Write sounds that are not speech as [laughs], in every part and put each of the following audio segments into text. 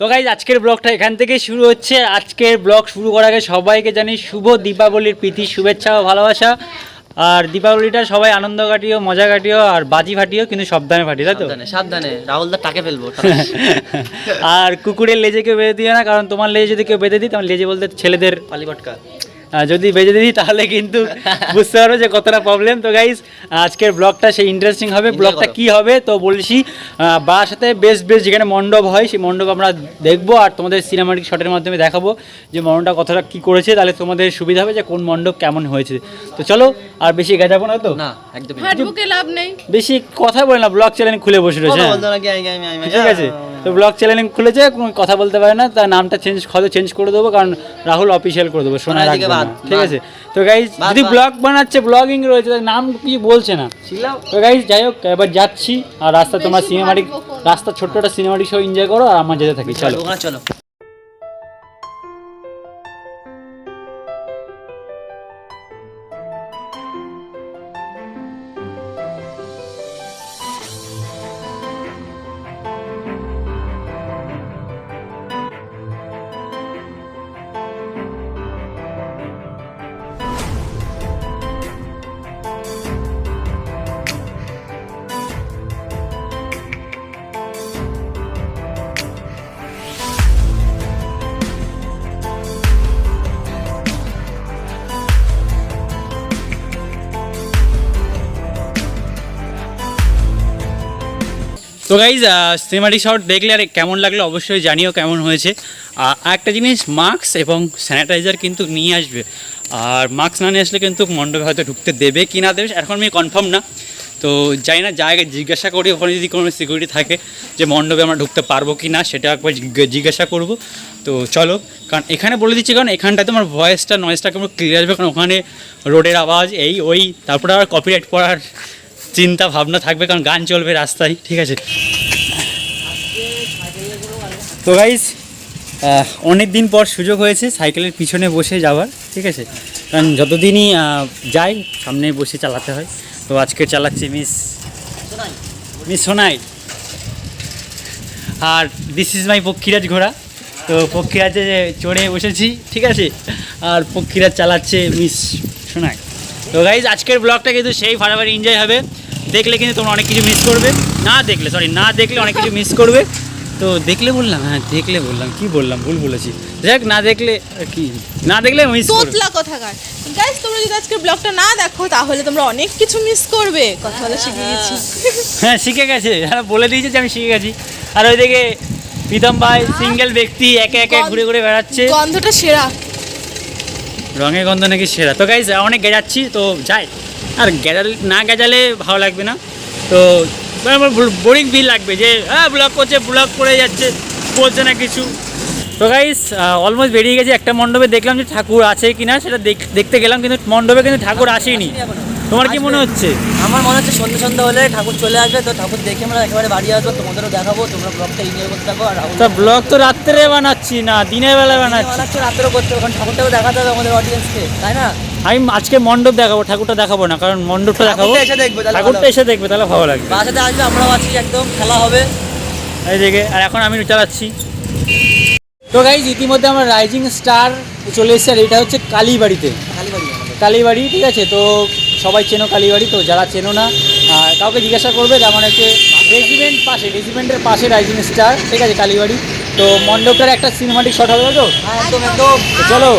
তো গাইজ আজকের ব্লগটা এখান থেকে শুরু হচ্ছে। আজকের ব্লগ শুরু করার আগে সবাইকে জানি শুভ দীপাবলির প্রীতি শুভেচ্ছা ও ভালোবাসা। আর দীপাবলিটা সবাই আনন্দ কাটিও মজা কাটিও আর বাজি ফাটিও কিন্তু সাবধানে ফাটিও তাই তো? সাবধানে রাহুলদা টাকে ফেলব [laughs] আর কুকুরের লেজে কেউ বেঁধে দিও না কারণ তোমার লেজে যদি কেউ বেঁধে দিই তোমার লেজে বলতে ছেলেদের পালি পটকা আহ, যদি বেঁধে দিই তাহলে কিন্তু [laughs] বুঝতে পারবে যে কতটা প্রবলেম তো গাইজ আজকের ব্লগটা সেই ইন্টারেস্টিং হবে। ব্লগটা কি হবে তো বলছি বাবার সাথে বেস্ট বেস্ট যেখানে মণ্ডপ হয় সেই মণ্ডপ আমরা দেখব আর তোমাদের সিনেমাটিক শটের মাধ্যমে দেখাবো যে মণ্ডপটা কতটা কি করেছে। তাহলে তোমাদের সুবিধা হবে যে কোন মণ্ডপ কেমন হয়েছে। তো চলো আর বেশি গেজাবো না তো? না একদমই লাভ নেই? বেশি কথা বলে না ব্লগ চ্যানেল খুলে বসে রয়েছে হ্যাঁ। ঠিক আছে? তো ব্লগ চ্যানেল খুলেছে কোনো কথা বলতে পারে না তার নামটা চেঞ্জ হয়তো চেঞ্জ করে দেবো কারণ রাহুল অফিসিয়াল করে দেবো শোনা রাখবে না। ঠিক আছে? তো গাইজ যদি ব্লগ বানাচ্ছে ব্লগিং রয়েছে তার নাম কি বলছে না? তো গাইজ যাই হোক এবার যাচ্ছি আর রাস্তা তোমার সিনেমাটিক রাস্তা ছোট্ট একটা সিনেমাটিক সব এনজয় করো আর আমার যেতে থাকি চলো। ওখানে চলো। তো গাইজ সিনেমাটিক শট দেখলে আর কেমন লাগল অবশ্যই জানিও কেমন হয়েছে। আর একটা জিনিস মাস্ক এবং স্যানিটাইজার কিন্তু নিয়ে আসবে। আর মাস্ক না নিয়ে আসলে কিন্তু মণ্ডপে হয়তো ঢুকতে দেবে কি না দেবে এখন আমি কনফার্ম না। তো যাই না জায়গায় জিজ্ঞাসা করি, ওখানে যদি কোনো সিকিউরিটি থাকে যে মণ্ডপে আমরা ঢুকতে পারব কি না, সেটা একবার জিজ্ঞা- জিজ্ঞাসা করব। তো চলো, কারণ এখানে বলে দিচ্ছি, কারণ এখানটায় তোমার ভয়েসটা নয়েজটা কেমন ক্লিয়ার আসবে, কারণ ওখানে রোডের আওয়াজ এই, ওই, তারপরে আবার কপিরাইট পড়ার চিন্তা ভাবনা থাকবে, কারণ গান চলবে রাস্তায়, ঠিক আছে? তো গাইজ অনেক দিন পর সুযোগ হয়েছে সাইকেলের পিছনে বসে যাওয়ার, ঠিক আছে? কারণ যতদিনই যাই, সামনে বসে চালাতে হয়। তো আজকে চালাচ্ছি মিস মিস সোনাই। আর দিস ইজ মাই পক্ষীরাজ ঘোড়া। তো পক্ষীরাজে চড়ে বসেছি, ঠিক আছে? আর পক্ষীরাজ চালাচ্ছে মিস সোনাই। তো গাইজ আজকের ব্লগটা কিন্তু সেই ফাটাফাটি এনজয় হবে। দেখলে কিন্তু তোমরা অনেক কিছু মিস করবে। না দেখলে সরি না দেখলে অনেক কিছু মিস করবে। তো দেখলে বললাম হ্যাঁ দেখলে বললাম কি বললাম ভুল বলেছি। দেখ না দেখলে কি? না দেখলে মিস তোতলা কথাকার। গাইস তোমরা যদি আজকে ব্লগটা না দেখো তাহলে তোমরা অনেক কিছু মিস করবে। কথা বলা শিখে গেছি। হ্যাঁ শিখে গেছে। হ্যাঁ বলে দিয়েছে যে আমি শিখে গেছি। আর ওইদিকে প্রীতম ভাই সিঙ্গেল ব্যক্তি একে একে ঘুরে ঘুরে বেড়াচ্ছে। গন্ধটা সেরা। রঙের গন্ধ নাকি সেরা। তো গাইজ অনেক গেজাচ্ছি, তো যাই। আর গেজাল, না গেজালে ভালো লাগবে না। তো আমার বোরিং ভিড় লাগবে যে হ্যাঁ ব্লগ করছে ব্লগ করে যাচ্ছে, বলছে না কিছু। তো গাইস অলমোস্ট বেরিয়ে গেছে একটা মণ্ডপে। দেখলাম যে ঠাকুর আছে কিনা, সেটা দেখতে গেলাম, কিন্তু মণ্ডপে কিন্তু ঠাকুর আসেনি। তোমার কি মনে হচ্ছে? আমার মনে হচ্ছে সন্ধ্যে সন্ধ্যা হলে ঠাকুর চলে আসবে তো ঠাকুর দেখে আমরা একেবারে বাড়ি আসব তোমাদেরও দেখাবো তোমরা ব্লগটা এনজয় করতে থাকো আর তা ব্লগ তো রাত্রে বানাচ্ছি না দিনের বেলা বানাচ্ছি। রাত্রেও করতে হবে ঠাকুরটাও দেখাতে হবে আমাদের অডিয়েন্সকে তাই না? আমি আজকে মণ্ডপ দেখাবো ঠাকুরটা দেখাবো না কারণ মণ্ডপটা দেখাবো। ঠাকুরটা এসে দেখবে, তাহলে ভালো। এসে দেখবে তাহলে ভালো লাগবে। বাসাতে আসবে আমরাও আছি একদম খেলা হবে। এই দিকে আর এখন আমি চালাচ্ছি। তো গাইজ ইতিমধ্যে আমার রাইজিং স্টার চলে এসেছে আর এটা হচ্ছে কালীবাড়িতে। খালি বাড়ি আমাদের। কালীবাড়ি ঠিক আছে? তো সবাই চেনো কালীবাড়ি তো যারা চেনো না কাউকে জিজ্ঞাসা করবে যে আমার হচ্ছে রেজিমেন্ট পাশে রেজিমেন্টের পাশে রাইজিং স্টার ঠিক আছে কালীবাড়ি। তো মণ্ডপটার একটা সিনেমাটিক শট হবে তো? একদম একদম। তো চলো।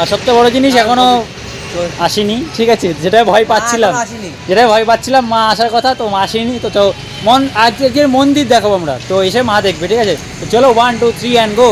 আর সবচেয়ে বড় জিনিস এখনও আসেনি ঠিক আছে যেটা ভয় পাচ্ছিলাম। যেটা ভয় পাচ্ছিলাম মা আসার কথা তো মা আসেনি তো তো মন আজকের মন্দির দেখাবো আমরা তো এসে মা দেখবে ঠিক আছে। চলো one two three and go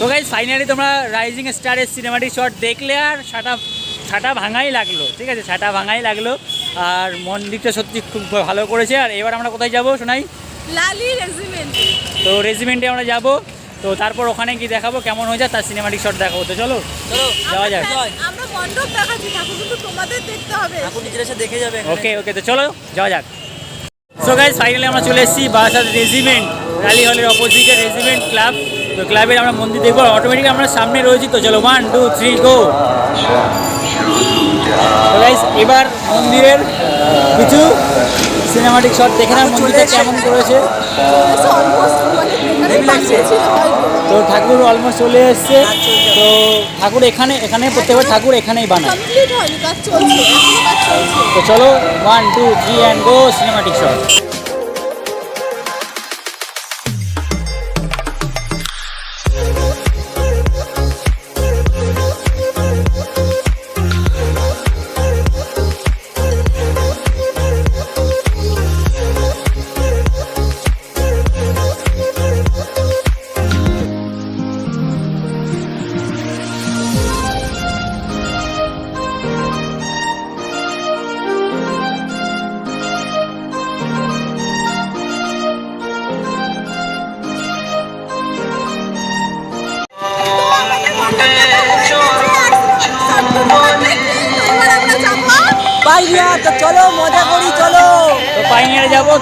তো গাইজ ফাইনালি তোমরা রাইজিং স্টারের সিনেমাটিক শট দেখলে আর ছাটা ছাটা ভাঙাই লাগল ঠিক আছে? ছাটা ভাঙাই লাগল। আর মন্দিরটা সত্যি খুব ভালো করেছে। আর এবার আমরা কোথায় যাব শোনাই লালি রেজিমেন্ট তো রেজিমেন্টে আমরা যাব। তো তারপর ওখানে গিয়ে দেখাবো কেমন হয়ে যায় তার সিনেমাটিক শট দেখাবো। তো চলো চলো যাওয়া যাক। আমরা মণ্ডপ দেখাচ্ছি ঠাকুর কিন্তু তোমাদের দেখতে হবে। ঠাকুর নিজের এসে দেখে যাবে ওকে ওকে তো চলো যাওয়া যাক। সো গাইজ ফাইনালি আমরা চলে এসেছি বারাসাত রেজিমেন্ট রালি হলের অপোজিটে রেজিমেন্ট ক্লাব তো ক্লাবের আমরা মন্দির দেখব অটোমেটিক আমরা সামনে রয়েছি তো চলো ওয়ান টু থ্রি গো এবার মন্দিরের কিছু সিনেমাটিক শট দেখে না মন্দিরটা কেমন করেছে। তো ঠাকুর অলমোস্ট চলে এসছে। তো ঠাকুর এখানে এখানে প্রত্যেকবার ঠাকুর এখানেই বানায়। তো চলো one two three and go cinematic shot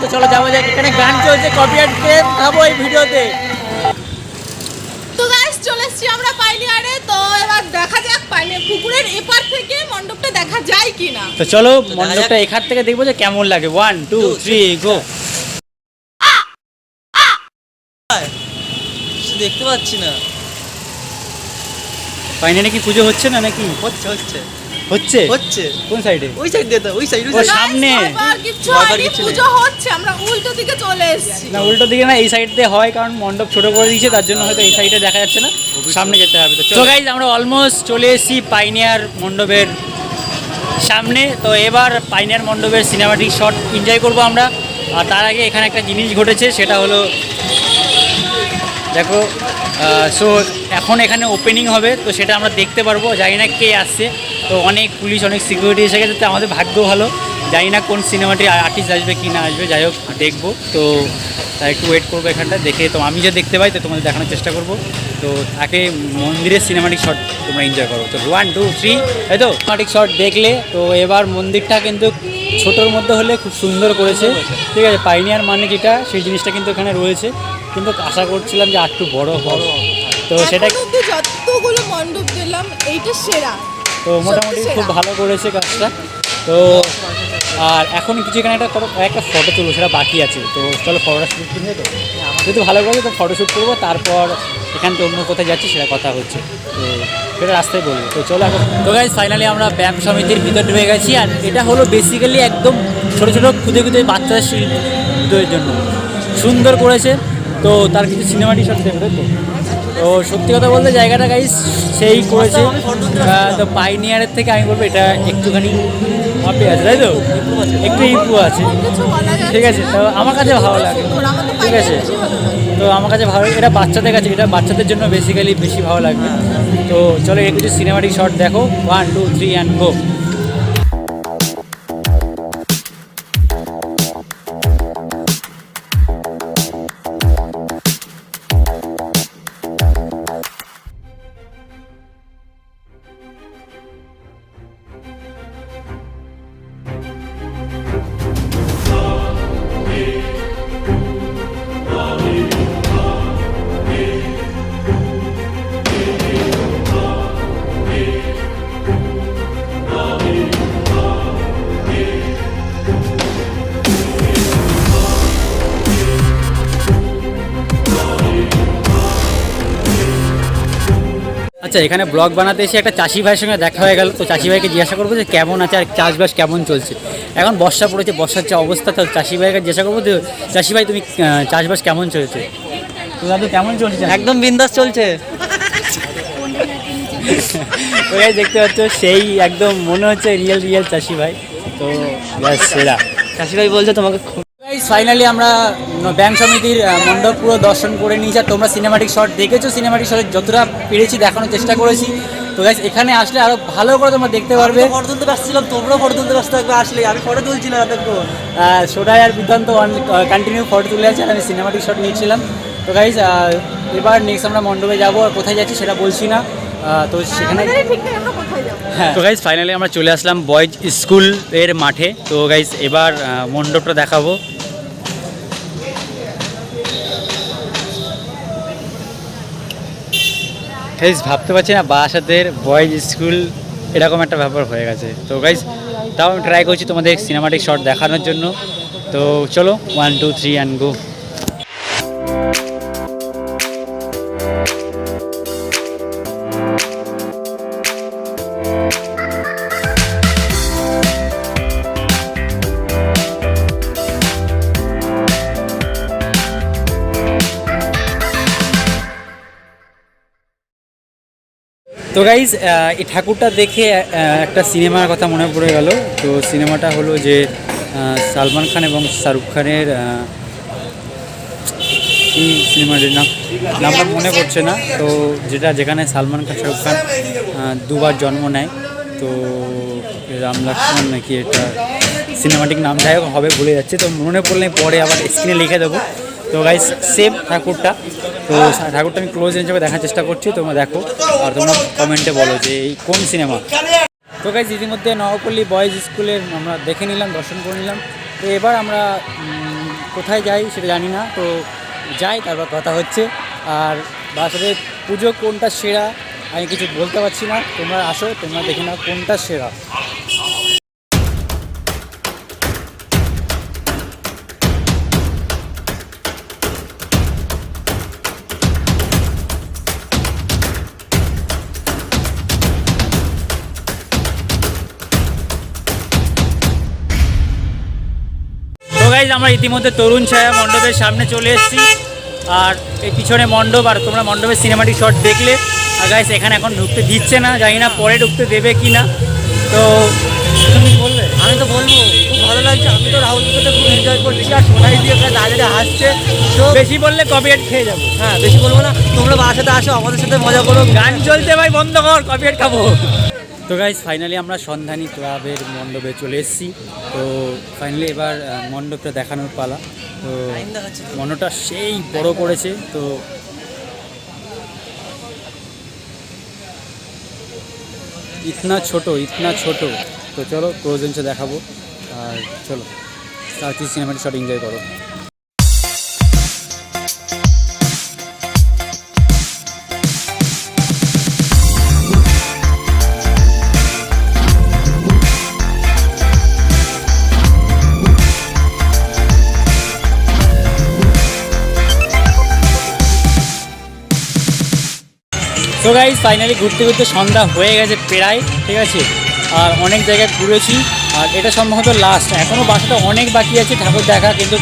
তো চলো যাব যাক। এখানে গান চলছে কপিরাইট ক্লেম খাব এই ভিডিওতে। তো গাইস চলে এসেছি আমরা পাইনিয়ারে তো এবার দেখা যাক পাইনিয়ার পুকুরের এপার থেকে মণ্ডপটা দেখা যায় কিনা। তো চলো দেখা মণ্ডপটা এখান থেকে দেখব যে কেমন লাগে। ওয়ান টু থ্রি গো দেখতে পাচ্ছি না। কি পুজো হচ্ছে না নাকি? হচ্ছে হচ্ছে। হচ্ছে? হচ্ছে। কোন সাইডে ওই সাইড দিয়ে তো ওই সাইড ওই সামনে। পুজো হচ্ছে আমরা উল্টো দিকে চলে এসেছি। না উল্টো দিকে না এই সাইড দিয়ে হয় কারণ মণ্ডপ ছোট করে দিয়েছে তার জন্য হয়তো এই সাইডে দেখা যাচ্ছে না। সামনে যেতে হবে তো। চলো। গাইজ আমরা অলমোস্ট চলে এসেছি পাইনিয়ার মণ্ডপের সামনে। তো এবার পাইনিয়ার মণ্ডপের সিনেমাটিক শট এনজয় করব আমরা। আর তার আগে এখানে একটা জিনিস ঘটেছে সেটা হলো দেখো সো এখন এখানে ওপেনিং হবে তো সেটা আমরা দেখতে পারব। জানি না কে আসছে। তো অনেক পুলিশ অনেক সিকিউরিটি এসে গেছে তো আমাদের ভাগ্য ভালো। জানি না কোন সিনেমাটি আর্টিস্ট আসবে কি না আসবে যাই হোক দেখব। তো তাই একটু ওয়েট করব এখানটা দেখে তো আমি যে দেখতে পাই তো তোমাদের দেখানোর চেষ্টা করব। তো তাকে মন্দিরের সিনেমাটিক শট তোমরা এনজয় করো। তো ওয়ান টু থ্রি তাই তো সিনেমাটিক শট দেখলে তো এবার মন্দিরটা কিন্তু ছোটোর মধ্যে হলে খুব সুন্দর করেছে। ঠিক আছে পাইনিয়ার মানে যেটা সেই জিনিসটা কিন্তু এখানে রয়েছে। কিন্তু আশা করছিলাম যে আর একটু বড় হবে। তো সেটা যতগুলো মণ্ডপ দিলাম এইটা সেরা। তো মোটামুটি খুব ভালো করেছে কাজটা। তো আর এখন কিছু এখানে একটা করো- একটা ফটো তুলবো সেটা বাকি আছে। তো চলো ফটোটা শ্যুট কিনবে তো? যেহেতু ভালো করেছে তো ফটো শ্যুট করব তারপর এখান থেকে অন্য কোথায় যাচ্ছি সেটা কথা হচ্ছে। তো সেটা রাস্তায় বলব। তো চলো এখন তো গাইজ ফাইনালি আমরা ব্যায়াম সমিতির ভিতর ঢুকে গেছি আর এটা হলো বেসিক্যালি একদম ছোটো ছোটো খুদে খুদে বাচ্চাদের শিল্পীদের জন্য। সুন্দর করেছে। তো তার কিছু সিনেমাটি সব তাই তো? তো সত্যি কথা বলতে জায়গাটা গাইস সেই করেছে। তো পাইনিয়ারের থেকে আমি বলব এটা একটুখানি মাপে আছে তাই তো? একটু ইম্প্রুভ আছে। ঠিক আছে, তো আমার কাছে ভালো লাগে। ঠিক আছে। তো আমার কাছে ভালো এটা বাচ্চাদের কাছে, এটা বাচ্চাদের জন্য বেসিক্যালি বেশি ভালো লাগবে। তো চলো একটু সিনেমাটিক শট দেখো। One two three and go আচ্ছা এখানে ব্লগ বানাতে এসে একটা চাষি ভাইয়ের সঙ্গে দেখা হয়ে গেল। তো চাষি ভাইকে জিজ্ঞাসা করব যে কেমন আছে আর চাষবাস কেমন চলছে? এখন বর্ষা পড়েছে বর্ষার যে অবস্থা তো চাষি ভাইকে জিজ্ঞাসা করব যে চাষি ভাই তুমি চাষবাস কেমন চলছে? তো দাদু কেমন চলছে? একদম বিন্দাস চলছে। [laughs] তো দেখতে পাচ্ছ সেই একদম মনে হচ্ছে রিয়েল রিয়েল চাষি ভাই। তো সেরা। কাশি ভাই বলছে তোমাকে খুব গাইস ফাইনালি আমরা ব্যাংক সমিতির মণ্ডপ পুরো দর্শন করে নিয়েছি। আর তোমরা সিনেমাটিক শট দেখেছ সিনেমাটিক শট যতটা পেরেছি দেখানোর চেষ্টা করেছি। তো গাইস এখানে আসলে আরও ভালো করে তোমরা দেখতে পারবে। ফটো তুলতে ব্যস্তছিলাম তোমরাও ফটো তুলতে ব্যস্ত থাকবে আসলে আমি ফটো তুলছিলাম এতক্ষণ সোডাই আর বিদ্যান্ত কন্টিনিউ ফটো তুলে আছে আর আমি সিনেমাটিক শট নিয়েছিলাম তো গাইজ এবার নেক্সট আমরা মণ্ডপে যাব আর কোথায় যাচ্ছি সেটা বলছি না। তো সেখানে ঠিক নেই আমরা কোথায় যাব? হ্যাঁ। তো গাইজ ফাইনালি আমরা চলে আসলাম বয়েজ স্কুলের মাঠে। তো গাইজ এবার মণ্ডপটা দেখাবো। গাইজ ভাবতে পারছি না, বাসাদের বয়েজ স্কুল এরকম একটা ব্যাপার হয়ে গেছে। তো গাইজ তাও আমি ট্রাই করছি তোমাদের সিনেমাটিক শট দেখানোর জন্য। তো চলো one two three and go তো গাইজ এই ঠাকুরটা দেখে একটা সিনেমার কথা মনে পড়ে গেল। তো সিনেমাটা হলো যে সালমান খান এবং শাহরুখ খানের সিনেমাটির নাম? নামটা মনে পড়ছে না। তো যেটা যেখানে সালমান খান, শাহরুখ খান দুবার জন্ম নেয়। তো রাম লক্ষ্মণ নাকি এটা সিনেমাটিক নাম, যাই হবে ভুলে যাচ্ছে। তো মনে পড়লে পরে আবার স্ক্রিনে লিখে দেবো। তো গাইস সেম ঠাকুরটা। তো ঠাকুরটা আমি ক্লোজ হিসেবে দেখার চেষ্টা করছি, তোমরা দেখো। আর তোমরা কমেন্টে বলো যে এই কোন সিনেমা তো গাইজ ইতিমধ্যে নবপল্লী বয়েজ স্কুলের আমরা দেখে নিলাম, দর্শন করে নিলাম। তো এবার আমরা কোথায় যাই সেটা জানি না। তো যাই, তারপর কথা হচ্ছে। আর বাসাদের পুজো কোনটা সেরা? আমি কিছু বলতে পারছি না। তোমরা আসো, তোমরা দেখে নাও কোনটা সেরা। গাইজ আমরা ইতিমধ্যে তরুণ ছায়া মণ্ডপের সামনে চলে এসেছি। আর এই পিছনে মণ্ডপ আর তোমরা মণ্ডপের সিনেমাটিক শট দেখলে। আর গাইজ এখানে এখন ঢুকতে দিচ্ছে না জানি না পরে ঢুকতে দেবে কি না। তো তুমি বলবে আমি তো বলব খুব ভালো লাগছে। আমি তো রাহুলকে সাথে খুব এনজয় করছি আর সোনাই দিয়ে দাঁড়িয়ে দাঁড়িয়ে হাসছে। তো বেশি বললে কপিরাইট খেয়ে যাব। হ্যাঁ বেশি বলব না। তোমরা বাসাতে আসো আমাদের সাথে মজা করো। গান চলতে ভাই বন্ধ কর কপিরাইট খাব। তো গাইজ ফাইনালি আমরা সন্ধানী ক্লাবের মণ্ডপে চলে এসেছি। তো ফাইনালি এবার মণ্ডপটা দেখানোর পালা। তো। মণ্ডপটা সেই বড় করেছে, তো ইতনা ছোট ইতনা ছোট। তো চলো ক্লোজেন্সে দেখাবো। আর চলো সার্চি সিনেমাটি শট এনজয় করো। তো গাইজ ফাইনালি ঘুরতে ঘুরতে সন্ধ্যা হয়ে গেছে প্রায়, ঠিক আছে? আর অনেক জায়গায় ঘুরেছি। আর এটা সম্ভবত লাস্ট এখনও বাসাটা অনেক বাকি আছে, ঠাকুর দেখা, কিন্তু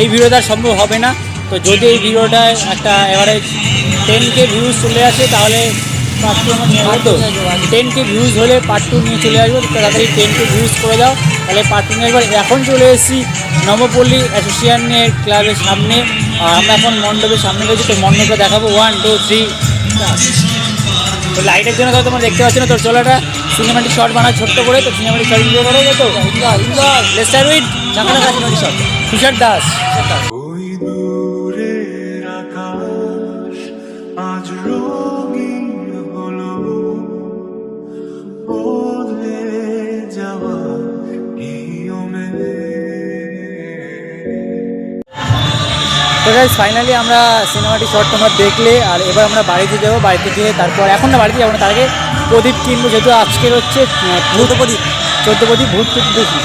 এই ভিডিওটা সম্ভব হবে না। তো যদি এই ভিডিওটায় একটা এভারেজ টেন কে ভিউজ চলে আসে, তাহলে পার্ট টু আমার নিয়ে তো টেন কে ভিউজ হলে পার্ট টু নিয়ে চলে আসব। তাড়াতাড়ি টেন কে ভিউজ করে দাও। তাহলে পার্ট টু নিয়ে এখন চলে এসেছি নবপল্লী অ্যাসোসিয়েশনের ক্লাবের সামনে। আর আমরা এখন মণ্ডপের সামনে রয়েছি, তো মণ্ডপটা দেখাবো। ওয়ান টু থ্রি তো লাইটের জন্য তো তোমরা দেখতে পাচ্ছ না তোর চোলাটা সিনেমাটি সিনেমাটিক শট বানা ছোট্ট করে তো সিনেমাটিক শট এনজয় করো তো স্টার্ট উইথ কাছে নদী সব তুষার দাস। ওই দূরের গাইজ ফাইনালি আমরা সিনেমাটি শট তোমরা দেখলে আর এবার আমরা বাড়িতে যাব বাড়িতে গিয়ে তারপর এখন না বাড়িতে যাব না তার আগে প্রদীপ কিনবো যেহেতু আজকের হচ্ছে ভূত প্রদীপ চোদ্দ প্রদীপ ভূত চতুর্দশী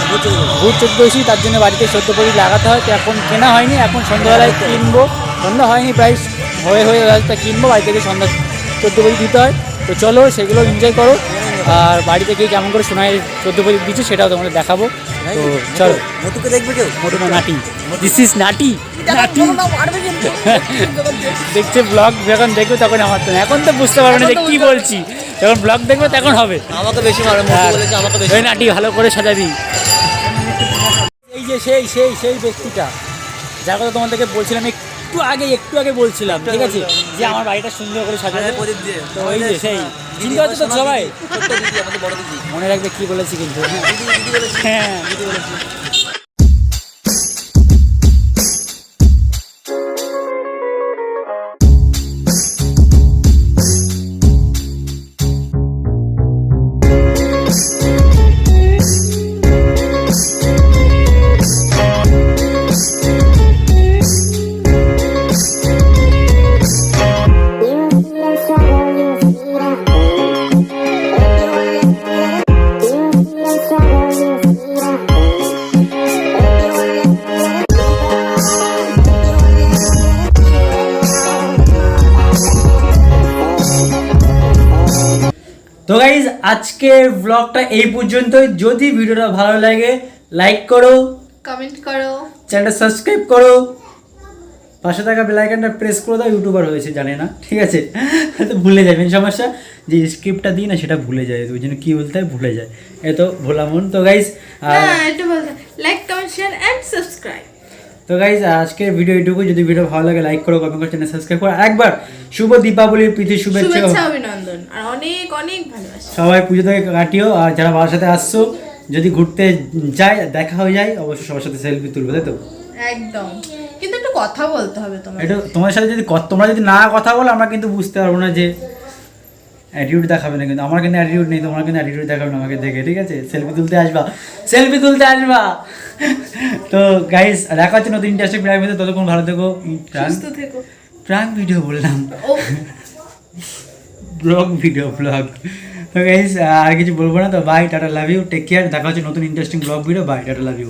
ভূত চতুর্দশী তার জন্য বাড়িতে চোদ্দ প্রদীপ লাগাতে হয় তো এখন কেনা হয়নি এখন সন্ধ্যাবেলায় কিনবো সন্ধ্যা হয়নি প্রায় হয়ে হয়ে কিনবো বাড়ি থেকে সন্ধ্যা চোদ্দ প্রদীপ দিতে হয় তো চলো সেগুলো এনজয় করো আর বাড়িতে গিয়ে কেমন করে সোনায় চোদ্দ প্রদীপ দিচ্ছে সেটাও তোমাদের দেখাবো। তো চলো। মতুকে দেখবে কেউ? মোটু না নাটি। দিস ইজ নাটি। নাটি। [laughs] দেখছে ব্লগ যখন দেখবে তখন আমার তো এখন তো বুঝতে পারবে না যে কি বলছি। যখন ব্লগ দেখবে তখন হবে। আমাকে বেশি মারে আমাকে বেশি নাটি ভালো করে সাজাবি। এই যে সেই সেই সেই ব্যক্তিটা। যার কথা তোমাদেরকে বলছিলাম একটু আগে একটু আগে বলছিলাম ঠিক আছে? যে আমার বাড়িটা সুন্দর করে সাজানো প্রদীপ দিয়ে তো ওই যে সেই। চিন্তা হচ্ছে তো সবাই ছোট্ট দিদি আমাদের বড় দিদি। মনে রাখবে কি বলেছি কিন্তু। হ্যাঁ দিদি দিদি বলেছি। ব্লগটা এই পর্যন্তই। যদি ভিডিওটা ভালো লাগে লাইক করো কমেন্ট করো। চ্যানেলটা সাবস্ক্রাইব করো। পাশে থাকা বেলাইকানটা প্রেস করে দাও ইউটিউবার হয়েছে জানে না। ঠিক আছে? হয়তো ভুলে যাবেন সমস্যা যে স্ক্রিপ্টটা দিই না সেটা ভুলে যায়। ওই জন্য কী বলতে হয় ভুলে যায়। এ তো ভোলামন তো guys like comment share and subscribe তো গাইজ আজকের ভিডিও এইটুকু। যদি ভিডিও ভালো লাগে লাইক করো কমেন্ট করো চ্যানেল সাবস্ক্রাইব করো। একবার শুভ দীপাবলির প্রীতি শুভেচ্ছা শুভেচ্ছা অভিনন্দন। আর অনেক অনেক ভালোবাসা। সবাই পুজো থেকে কাটিও আর যারা বাবার সাথে আসছো যদি ঘুরতে যায় দেখা হয়ে যায় অবশ্যই সবার সাথে সেলফি তুলবে তাই তো? একদম। কিন্তু একটু কথা বলতে হবে তোমার এটা তোমার সাথে যদি তোমরা যদি না কথা বলো আমরা কিন্তু বুঝতে পারব না যে অ্যাটিটিউড দেখাবে না কিন্তু। আমার কিন্তু অ্যাটিটিউড নেই তোমার কিন্তু অ্যাটিটিউড দেখাবে না আমাকে দেখে ঠিক আছে? সেলফি তুলতে আসবা। সেলফি তুলতে আসবা। তো গাইস দেখা হচ্ছে নতুন ইন্টারেস্টিং প্রাইম ভিডিও ততক্ষণ ভালো থেকো সুস্থ থেকো। প্রাণ ভিডিও বললাম। ব্লগ ভিডিও ব্লগ তো গাইস আর কিছু বলব না তো bye tata love you take care দেখা হচ্ছে নতুন interesting blog video bye tata love you